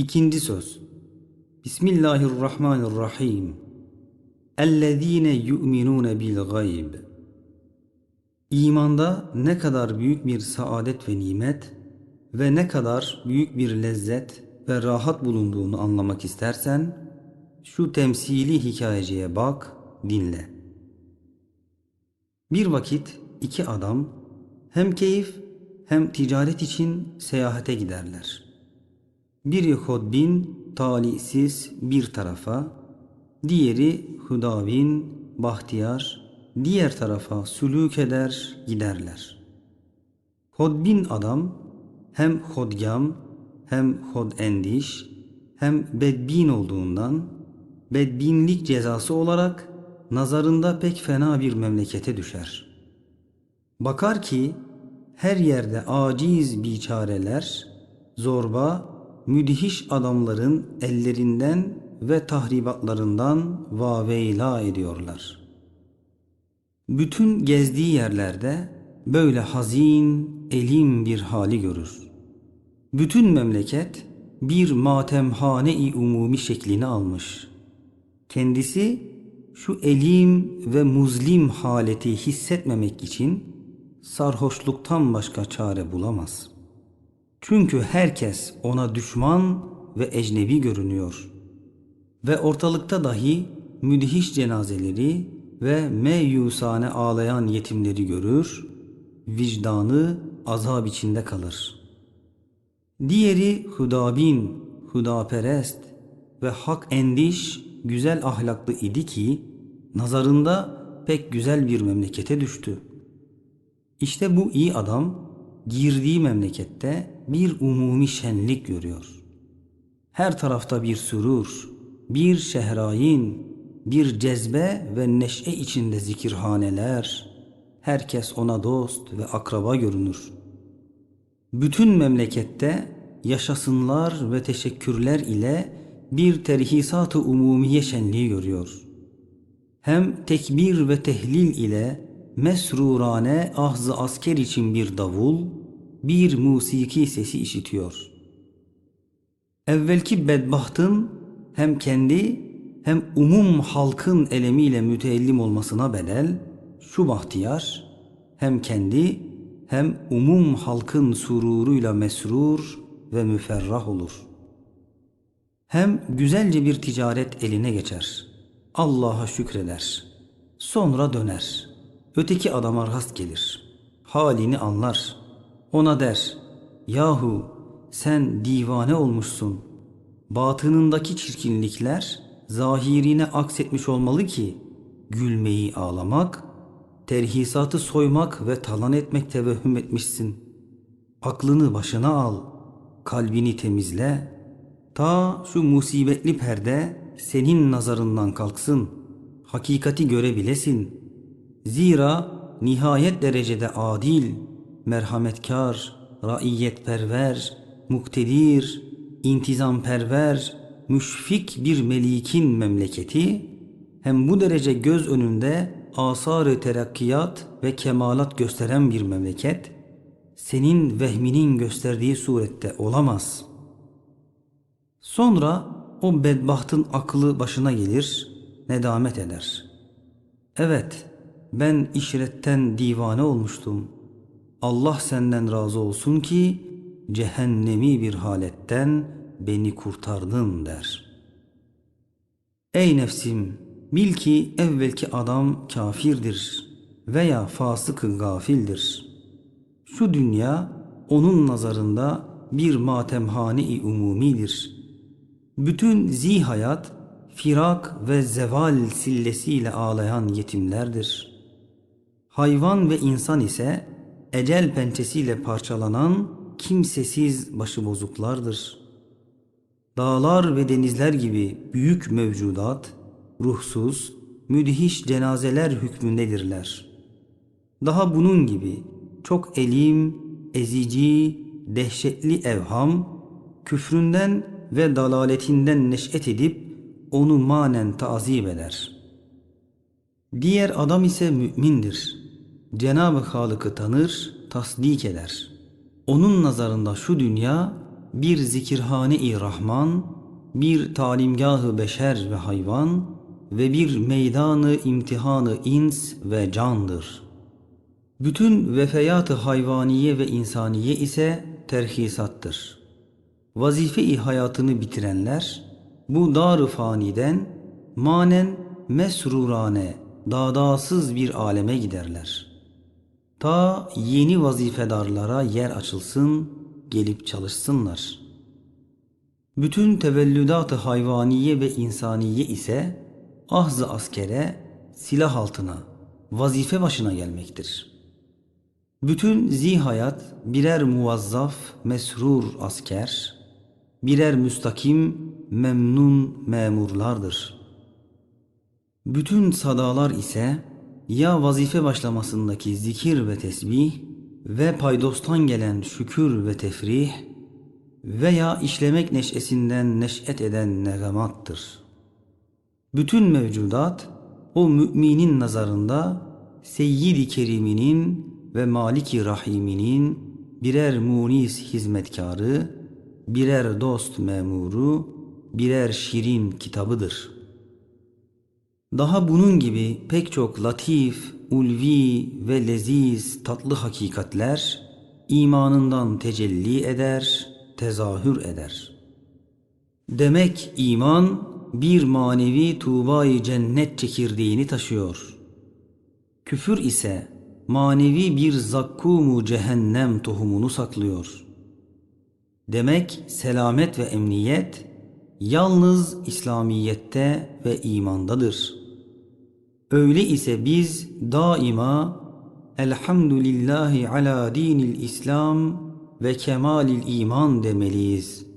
İkinci söz. Bismillahirrahmanirrahim. Ellezine yu'minune bil gayb. İmanda ne kadar büyük bir saadet ve nimet ve ne kadar büyük bir lezzet ve rahat bulunduğunu anlamak istersen şu temsili hikayeciye bak, dinle. Bir vakit iki adam hem keyif hem ticaret için seyahate giderler. Biri hodbin, talihsiz bir tarafa, diğeri hudavin, bahtiyar, diğer tarafa sülük eder giderler. Hodbin adam hem hodgam hem hodendiş hem bedbin olduğundan bedbinlik cezası olarak nazarında pek fena bir memlekete düşer. Bakar ki her yerde aciz biçareler, zorba, müdhiş adamların ellerinden ve tahribatlarından vaveyla ediyorlar. Bütün gezdiği yerlerde böyle hazin, elim bir hali görür. Bütün memleket bir matemhane-i umumi şeklini almış. Kendisi şu elim ve muzlim haleti hissetmemek için sarhoşluktan başka çare bulamaz. Çünkü herkes ona düşman ve ecnebi görünüyor. Ve ortalıkta dahi müdhiş cenazeleri ve meyusane ağlayan yetimleri görür, vicdanı azap içinde kalır. Diğeri hudabin, hudaperest ve hak endiş, güzel ahlaklı idi ki, nazarında pek güzel bir memlekete düştü. İşte bu iyi adam girdiği memlekette bir umumi şenlik görüyor. Her tarafta bir sürur, bir şehrayin, bir cezbe ve neşe içinde zikirhaneler, herkes ona dost ve akraba görünür. Bütün memlekette yaşasınlar ve teşekkürler ile bir terhisat-ı umumiye şenliği görüyor. Hem tekbir ve tehlil ile mesrurane ahzı asker için bir davul, bir musiki sesi işitiyor. Evvelki bedbahtın hem kendi hem umum halkın elemiyle müteellim olmasına bedel şu bahtiyar hem kendi hem umum halkın sururuyla mesrur ve müferrah olur. Hem güzelce bir ticaret eline geçer. Allah'a şükreder. Sonra döner. Öteki adama rast gelir. Halini anlar. Ona der. Yahu sen divane olmuşsun. Batınındaki çirkinlikler zahirine aksetmiş olmalı ki gülmeyi ağlamak, terhisatı soymak ve talan etmek tevehhüm etmişsin. Aklını başına al, kalbini temizle. Ta şu musibetli perde senin nazarından kalksın. Hakikati görebilesin. Zira nihayet derecede adil, merhametkar, raiyetperver, muktedir, intizamperver, müşfik bir melikin memleketi hem bu derece göz önünde asar-ı terakkiyat ve kemalat gösteren bir memleket senin vehminin gösterdiği surette olamaz. Sonra o bedbahtın aklı başına gelir, nedamet eder. Evet, ben işretten divane olmuştum. Allah senden razı olsun ki cehennemi bir haletten beni kurtardın der. Ey nefsim bil ki evvelki adam kafirdir veya fasık gafildir. Şu dünya onun nazarında bir matemhane-i umumidir. Bütün zihayat firak ve zeval sillesiyle ağlayan yetimlerdir. Hayvan ve insan ise ecel pençesiyle parçalanan kimsesiz başıbozuklardır. Dağlar ve denizler gibi büyük mevcudat, ruhsuz, müdhiş cenazeler hükmündedirler. Daha bunun gibi çok elim, ezici, dehşetli evham, küfründen ve dalaletinden neş'et edip onu manen tazip eder. Diğer adam ise mümindir. Cenab-ı Halık'ı tanır, tasdik eder. Onun nazarında şu dünya bir zikirhane-i Rahman, bir talimgahı beşer ve hayvan ve bir meydanı imtihanı ins ve candır. Bütün vefeyat-ı hayvaniye ve insaniye ise terhisattır. Vazife-i hayatını bitirenler bu dar-ı faniden manen mesrurane, dadasız bir aleme giderler. Ta yeni vazifedarlara yer açılsın, gelip çalışsınlar. Bütün tevellüdat-ı hayvaniye ve insaniye ise ahz-ı askere, silah altına, vazife başına gelmektir. Bütün zihayat birer muvazzaf, mesrur asker, birer müstakim, memnun memurlardır. Bütün sadalar ise ya vazife başlamasındaki zikir ve tesbih ve paydostan gelen şükür ve tefrih veya işlemek neşesinden neş'et eden negamattır. Bütün mevcudat o müminin nazarında Seyyid-i Keriminin ve Maliki Rahiminin birer munis hizmetkarı, birer dost memuru, birer şirin kitabıdır. Daha bunun gibi pek çok latif, ulvi ve leziz tatlı hakikatler imanından tecelli eder, tezahür eder. Demek iman bir manevi tuğbayı cennet çekirdeğini taşıyor. Küfür ise manevi bir zakkumu cehennem tohumunu saklıyor. Demek selamet ve emniyet yalnız İslamiyette ve imandadır. Öyle ise biz daima Elhamdülillahi ala dinil İslam ve kemalil iman demeliyiz.''